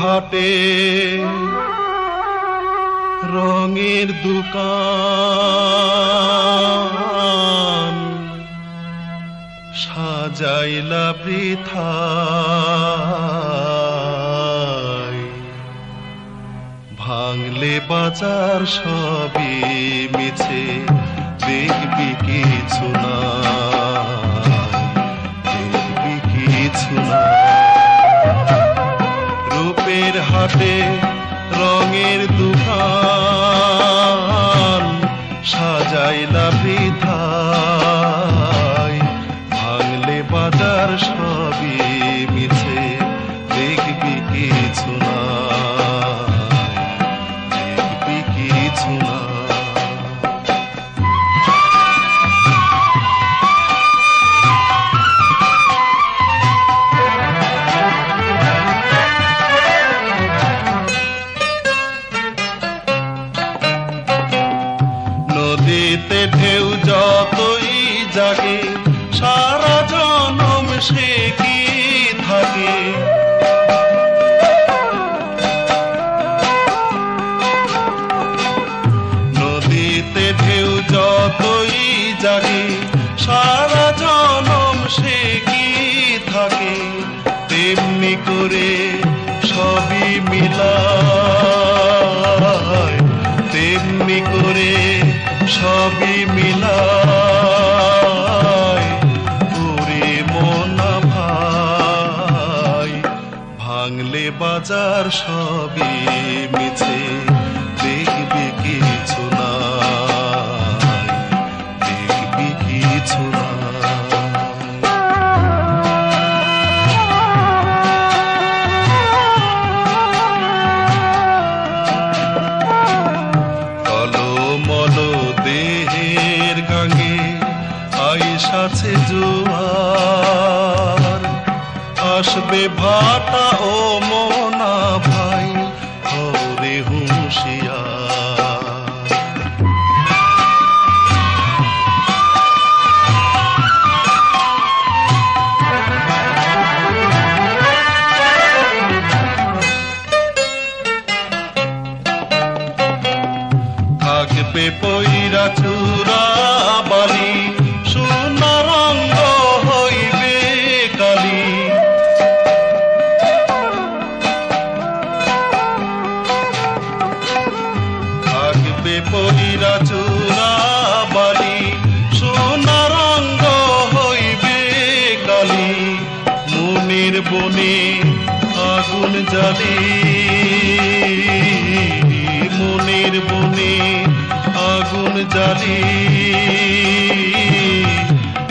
হাটে রঙের দোকান সাজাইলা বৃথায়। ভাঙলে বাজার সবই মিছে দেখবি কিছু না। রূপের হাতে রঙের দোকান সাজাইলা বৃথায় নদীতে ঢেউ যতই জাগে, সারা জনম সে কি থাকে? নদীতে ঢেউ যতই জাগে, সারা জনম সে কি থাকে? তেমনি করে সবই মিলায়, তেমনি করে সবই মিলায় করে মনা ভাই। ভাঙলে বাজার সবই মিছে। জোয়ার আসবে ভাটা ও মোনা ভাই হরে হুঁশিয়ার। পৈরা চূড়া বালি, সোনা রঙ্গ হইবে কালি। মনের বনে আগুন জ্বালি। মনের বনে আগুন জ্বালি।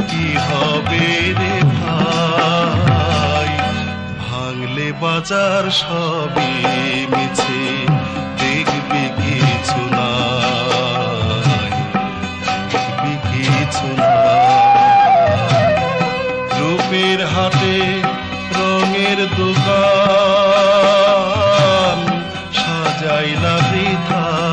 কি হবে রে ভাই? ভাঙলে বাজার সবই মিছে। I love Rita.